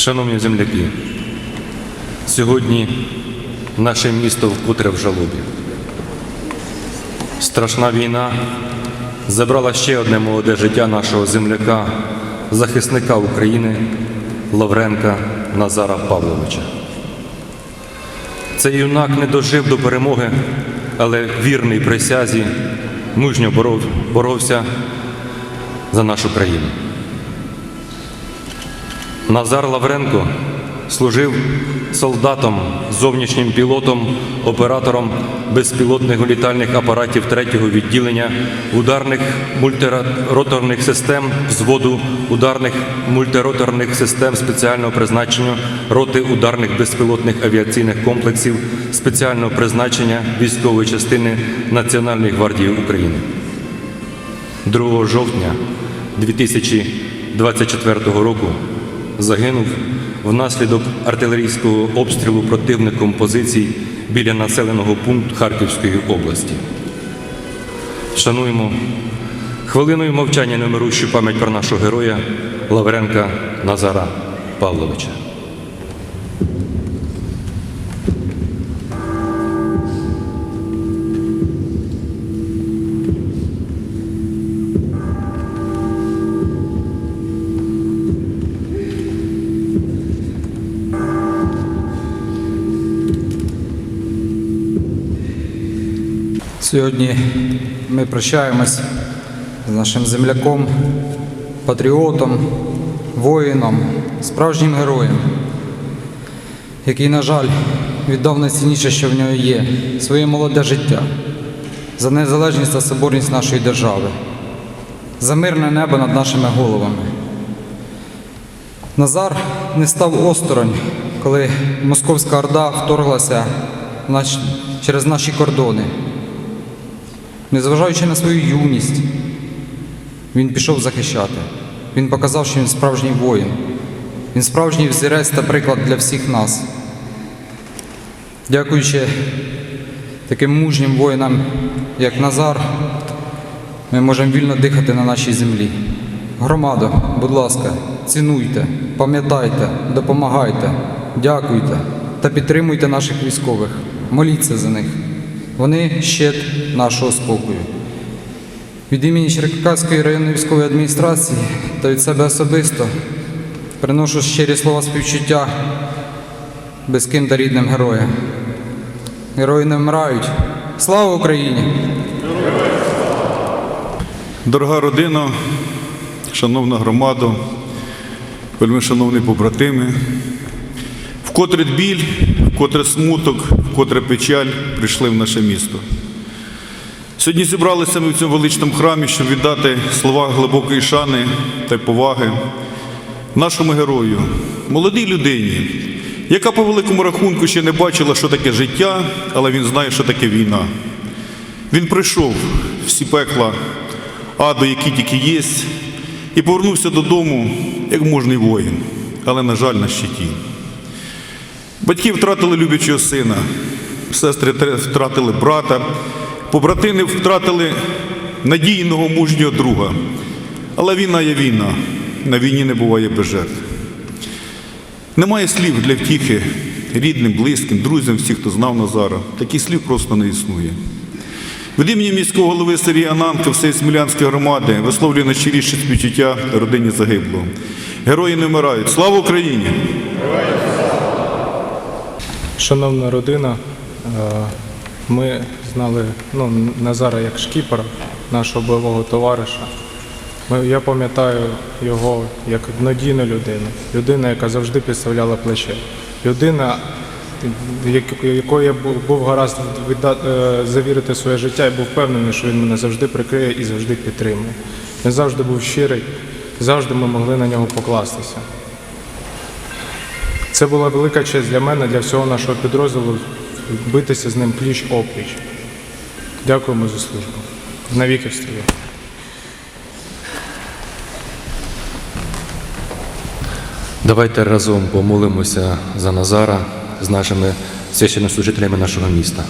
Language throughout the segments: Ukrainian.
Шановні земляки, сьогодні наше місто вкотре в жалобі. Страшна війна забрала ще одне молоде життя нашого земляка, захисника України Лавренка Назара Павловича. Цей юнак не дожив до перемоги, але вірний присязі, мужньо боров, боровся за нашу країну. Назар Лавренко служив солдатом, зовнішнім пілотом, оператором безпілотних літальних апаратів 3-го відділення ударних мультироторних систем взводу ударних мультироторних систем спеціального призначення роти ударних безпілотних авіаційних комплексів спеціального призначення військової частини Національної гвардії України. 2 жовтня 2024 року загинув внаслідок артилерійського обстрілу противником позицій біля населеного пункту Харківської області. Шануємо хвилиною мовчання немирущу пам'ять про нашого героя Лавренка Назара Павловича. Сьогодні ми прощаємось з нашим земляком, патріотом, воїном, справжнім героєм, який, на жаль, віддав найцінніше, що в нього є своє молоде життя, за незалежність та соборність нашої держави, за мирне небо над нашими головами. Назар не став осторонь, коли московська орда вторглася через наші кордони. Незважаючи на свою юність, він пішов захищати. Він показав, що він справжній воїн. Він справжній взірець та приклад для всіх нас. Дякуючи таким мужнім воїнам, як Назар, ми можемо вільно дихати на нашій землі. Громадо, будь ласка, цінуйте, пам'ятайте, допомагайте, дякуйте та підтримуйте наших військових. Моліться за них. Вони щит нашого спокою. Від імені Черкаської районної військової адміністрації та від себе особисто приношу щирі слова співчуття близьким та рідним героям. Герої не вмирають. Слава Україні! Дорога родина, шановна громада, вельми шановні побратими, вкотре біль, вкотре смуток, вкотре печаль прийшли в наше місто. Сьогодні зібралися ми в цьому величному храмі, щоб віддати слова глибокої шани та поваги нашому герою, молодій людині, яка по великому рахунку ще не бачила, що таке життя, але він знає, що таке війна. Він прийшов всі пекла аду, які тільки є, і повернувся додому як мужний воїн, але, на жаль, на щиті. Батьки втратили люблячого сина, сестри втратили брата, побратини втратили надійного мужнього друга. Але війна є війна, на війні не буває без жертв. Немає слів для втіхи рідним, близьким, друзям, всіх, хто знав Назара. Таких слів просто не існує. Від імені міського голови Сергія Ананка, всієї Смілянської громади висловлюю найщиріше співчуття родині загиблого. Герої не вмирають. Слава Україні! Шановна родина, е, ми знали ну, Назара як шкіпера, нашого бойового товариша. Я пам'ятаю його як надійну людину, людина, яка завжди підставляла плече. Людина, як- якої я був, гаразд е, завірити своє життя і був впевнений, що він мене завжди прикриє і завжди підтримує. Він завжди був щирий, завжди ми могли на нього покластися. Це була велика честь для мене, для всього нашого підрозділу битися з ним пліч опліч. Дякуємо за службу. Навіки встаю. Давайте разом помолимося за Назара з нашими священнослужителями нашого міста.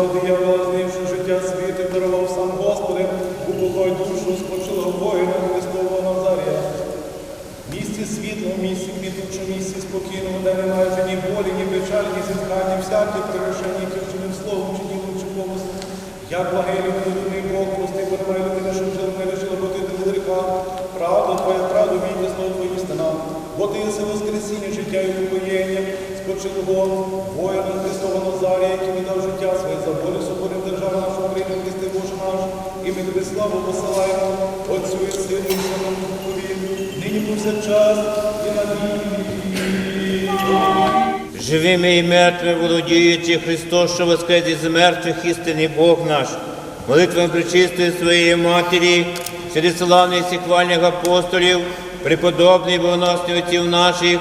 Господи, я вас не життя світу дарував сам Господи, упокой душу спочилого воїна Христового Назарія. Місці світло, місці квітучу, місці спокійного, де немає вже ні болі, ні печалі, ні зіткання, всякі перерушення, які вчинив словом, чи ділом, чи помислом. Я благий людини Бог, простий бо немає людини, що вчора ми лишила бо ти велика, правда Твоя, правду війня, слово Твої істина. Бо ти єси воскресіння, життя і упоєння спочилого воїна Христового Назарія, який не дав життя своє за болю тобі славу посилаємо, Отцю і Сину і Святому Духові, нині повсякчас і на. Живими і мертвими володіючи Христос, що воскрес із мертвих, істинний Бог наш, молитвами причистої своєї Матері, серед і хвальних апостолів, преподобний богоносний отців наших,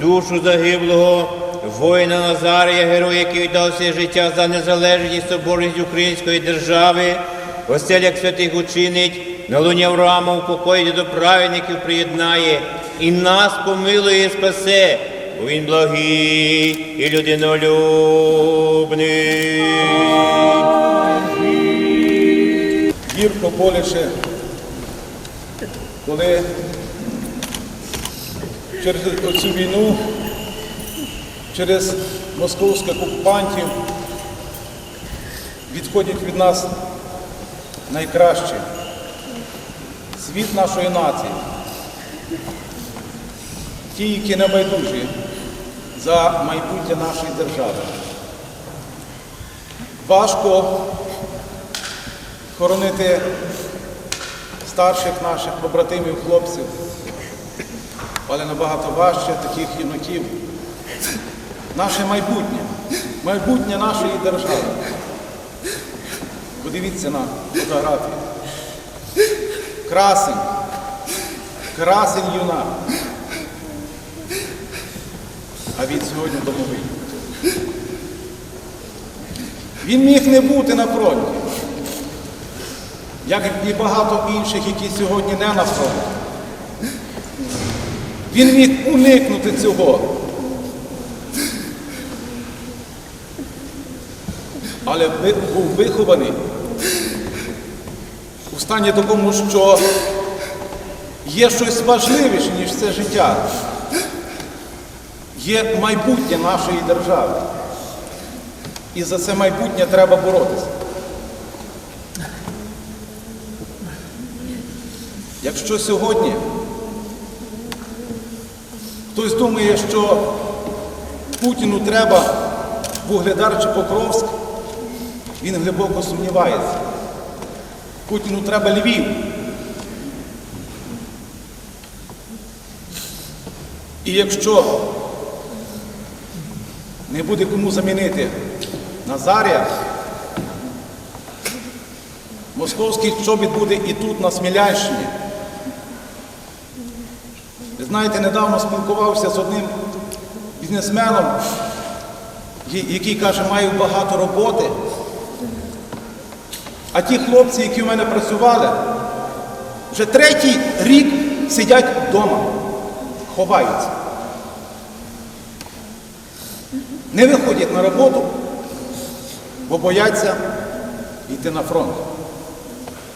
душу загиблого, воїна Назарія, героя, який віддав своє життя за незалежність соборність української держави, оселях святих учинить, на луні Авраама упокоїть до праведників приєднає, і нас помилує і спасе, бо він благий і людинолюбний. гірко боляче, коли через цю війну, через московських окупантів відходять від нас найкращі. Світ нашої нації. Ті, які небайдужі за майбутнє нашої держави. Важко хоронити старших наших побратимів, хлопців, але набагато важче таких юнаків. Наше майбутнє, майбутнє нашої держави. Подивіться на фотографії. Красень, красень юнак. А він сьогодні домовий. Він міг не бути на фронті як і багато інших, які сьогодні не на фронті. Він міг уникнути цього. Але був вихований стані такому, що є щось важливіше, ніж це життя. Є майбутнє нашої держави. І за це майбутнє треба боротися. Якщо сьогодні хтось думає, що Путіну треба Вугледар чи Покровськ, він глибоко сумнівається. Путіну треба Львів. І якщо не буде кому замінити Назарія, московський чобіт буде і тут, на Смілянщині. Ви знаєте, недавно спілкувався з одним бізнесменом, який каже, маю багато роботи. А ті хлопці, які в мене працювали, вже третій рік сидять вдома, ховаються. Не виходять на роботу, бо бояться йти на фронт.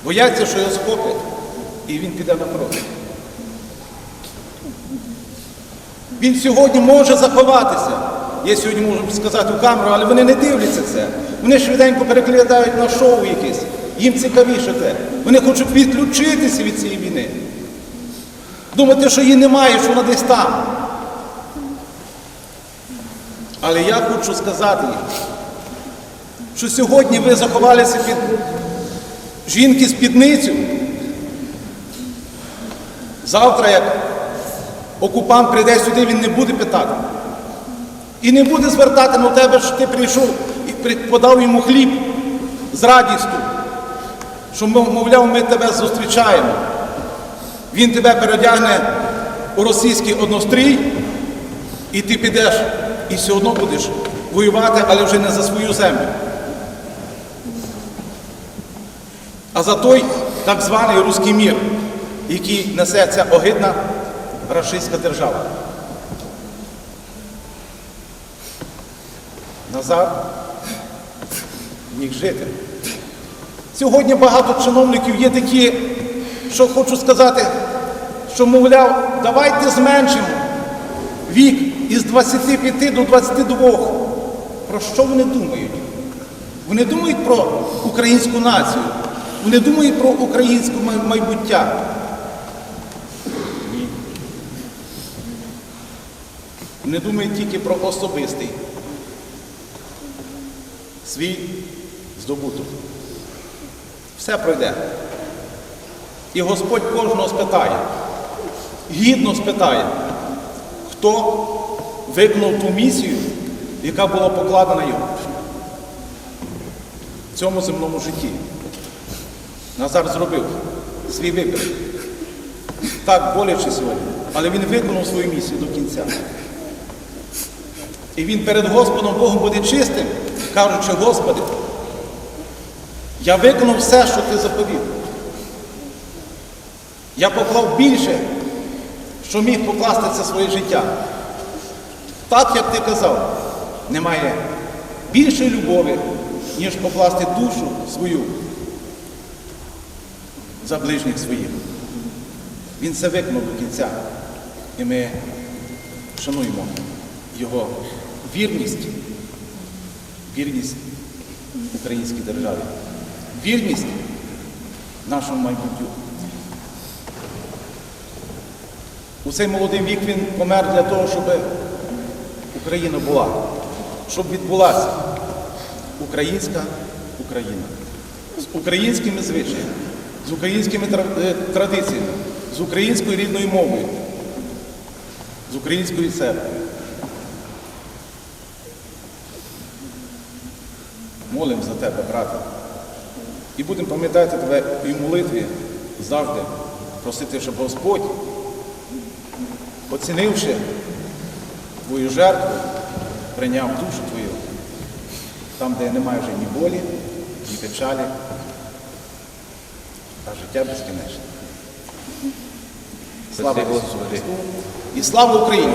Бояться, що його схоплять, і він піде на фронт. Він сьогодні може заховатися. Я сьогодні можу сказати у камеру, але вони не дивляться це. Вони швиденько переглядають на шоу якесь. Їм цікавіше те. Вони хочуть відключитися від цієї війни. Думати, що її немає, що вона десь там. Але я хочу сказати їм, що сьогодні ви заховалися під жінки спідницю. Завтра, як окупант прийде сюди, він не буде питати. І не буде звертати на тебе, що ти прийшов і подав йому хліб з радістю, що, мовляв, ми тебе зустрічаємо. Він тебе переодягне у російський однострій, і ти підеш і все одно будеш воювати, але вже не за свою землю. А за той так званий руський мір, який несе ця огидна рашистська держава. Назар міг жити. Сьогодні багато чиновників є такі, що хочу сказати, що, мовляв, давайте зменшимо вік із 25 до 22. Про що вони думають? Вони думають про українську націю, вони думають про українське майбуття. Ні. Вони думають тільки про особистий свій здобуток. Все пройде. І Господь кожного спитає, гідно спитає, хто виконав ту місію, яка була покладена йому в цьому земному житті. Назар зробив свій вибір. Так боляче сьогодні, але він виконав свою місію до кінця. І він перед Господом Богом буде чистим, кажучи, Господи, я виконав все, що ти заповів. Я поклав більше, що міг покласти це своє життя. Так, як ти казав, немає більшої любові, ніж покласти душу свою за ближніх своїх. Він це виконав до кінця. І ми шануємо його вірність, вірність українській державі, вірність нашому майбуттю. У цей молодий вік він помер для того, щоб Україна була, щоб відбулася українська Україна з українськими звичаями, з українськими е, традиціями, з українською рідною мовою, з українською церквою. Молимо за тебе, брате. І будемо пам'ятати тебе і в молитві завжди просити, щоб Господь, оцінивши твою жертву, прийняв душу твою, там, де немає вже ні болі, ні печалі, а життя безкінечне. Слава Ісусу Христу і слава Україні!